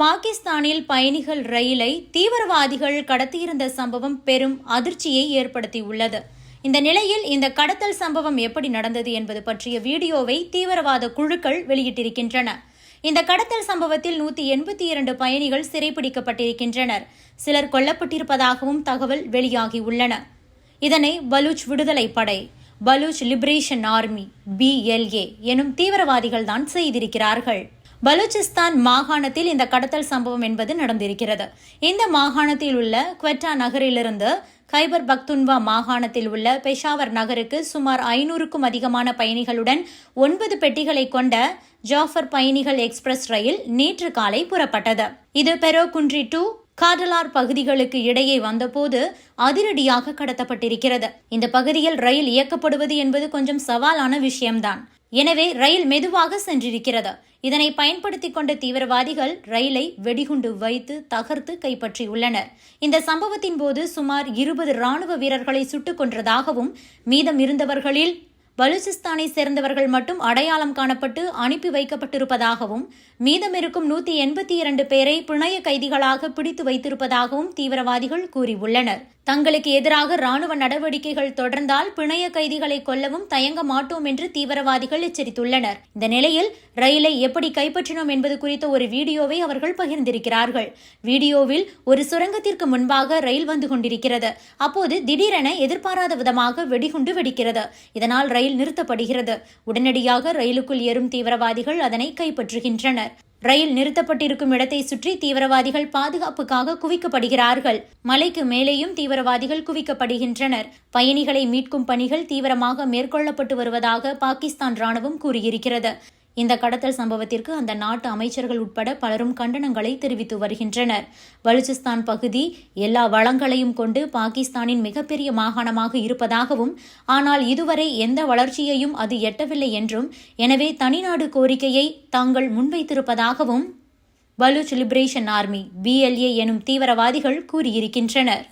பாகிஸ்தானில் பயணிகள் ரயிலை தீவிரவாதிகள் கடத்தியிருந்த சம்பவம் பெரும் அதிர்ச்சியை ஏற்படுத்தியுள்ளது. இந்த நிலையில் இந்த கடத்தல் சம்பவம் எப்படி நடந்தது என்பது பற்றிய வீடியோவை தீவிரவாத குழுக்கள் வெளியிட்டிருக்கின்றன. இந்த கடத்தல் சம்பவத்தில் நூற்றி எண்பத்தி இரண்டு பயணிகள் சிறைப்பிடிக்கப்பட்டிருக்கின்றனர். சிலர் கொல்லப்பட்டிருப்பதாகவும் தகவல் வெளியாகியுள்ளன. இதனை பலூச் விடுதலை படை பலூச் லிபரேஷன் ஆர்மி பிஎல்ஏ எனும் தீவிரவாதிகள் தான் செய்திருக்கிறார்கள். பலூச்சிஸ்தான் மாகாணத்தில் இந்த கடத்தல் சம்பவம் என்பது நடந்திருக்கிறது. இந்த மாகாணத்தில் உள்ள குவெட்டா நகரிலிருந்து கைபர் பக்துன்வா மாகாணத்தில் உள்ள பெஷாவர் நகருக்கு சுமார் ஐநூறுக்கும் அதிகமான பயணிகளுடன் ஒன்பது பெட்டிகளை கொண்ட ஜாஃபர் பயணிகள் எக்ஸ்பிரஸ் ரயில் நேற்று காலை புறப்பட்டது. இது பெரோகுன்றி டு காடலார் பகுதிகளுக்கு இடையே வந்தபோது அதிரடியாக கடத்தப்பட்டிருக்கிறது. இந்த பகுதியில் ரயில் இயக்கப்படுவது என்பது கொஞ்சம் சவாலான விஷயம்தான். எனவே ரயில் மெதுவாக சென்றிருக்கிறது. இதனை பயன்படுத்திக் கொண்ட தீவிரவாதிகள் ரயிலை வெடிகுண்டு வைத்து தகர்த்து கைப்பற்றியுள்ளனர். இந்த சம்பவத்தின் போது சுமார் இருபது ராணுவ வீரர்களை சுட்டுக் கொன்றதாகவும் மீதம் இருந்தவர்களில் பலூச்சிஸ்தானை சேர்ந்தவர்கள் மட்டும் அடையாளம் காணப்பட்டு அனுப்பி வைக்கப்பட்டிருப்பதாகவும் மீதமிருக்கும் நூத்தி எண்பத்தி இரண்டு பேரை பிணைய கைதிகளாக பிடித்து வைத்திருப்பதாகவும் தீவிரவாதிகள் கூறியுள்ளனர். தங்களுக்கு எதிராக ராணுவ நடவடிக்கைகள் தொடர்ந்தால் பிணைய கைதிகளை கொல்லவும் தயங்க மாட்டோம் என்று தீவிரவாதிகள் எச்சரித்துள்ளனர். இந்த நிலையில் ரயிலை எப்படி கைப்பற்றினோம் என்பது குறித்த ஒரு வீடியோவை அவர்கள் பகிர்ந்திருக்கிறார்கள். வீடியோவில் ஒரு சுரங்கத்திற்கு முன்பாக ரயில் வந்து கொண்டிருக்கிறது. அப்போது திடீரென எதிர்பாராத விதமாக வெடிகுண்டு வெடிக்கிறது. இதனால் ரயில் நிறுத்தப்படுகிறது. உடனடியாக ரயிலுக்குள் ஏறும் தீவிரவாதிகள் அதனை கைப்பற்றுகின்றனர். ரயில் நிறுத்தப்பட்டிருக்கும் இடத்தை சுற்றி தீவிரவாதிகள் பாதுகாப்புக்காக குவிக்கப்படுகிறார்கள். மலைக்கு மேலேயும் தீவிரவாதிகள் குவிக்கப்படுகின்றனர். பயணிகளை மீட்கும் பணிகள் தீவிரமாக மேற்கொள்ளப்பட்டு வருவதாக பாகிஸ்தான் ராணுவம் கூறியிருக்கிறது. இந்த கடத்தல் சம்பவத்திற்கு அந்த நாட்டு அமைச்சர்கள் உட்பட பலரும் கண்டனங்களை தெரிவித்து வருகின்றனர். பலுச்சிஸ்தான் பகுதி எல்லா வளங்களையும் கொண்டு பாகிஸ்தானின் மிகப்பெரிய மாகாணமாக இருப்பதாகவும் ஆனால் இதுவரை எந்த வளர்ச்சியையும் அது எட்டவில்லை என்றும் எனவே தனிநாடு கோரிக்கையை தாங்கள் முன்வைத்திருப்பதாகவும் பலூச் லிபரேஷன் ஆர்மி பிஎல்ஏ எனும் தீவிரவாதிகள் கூறியிருக்கின்றனர்.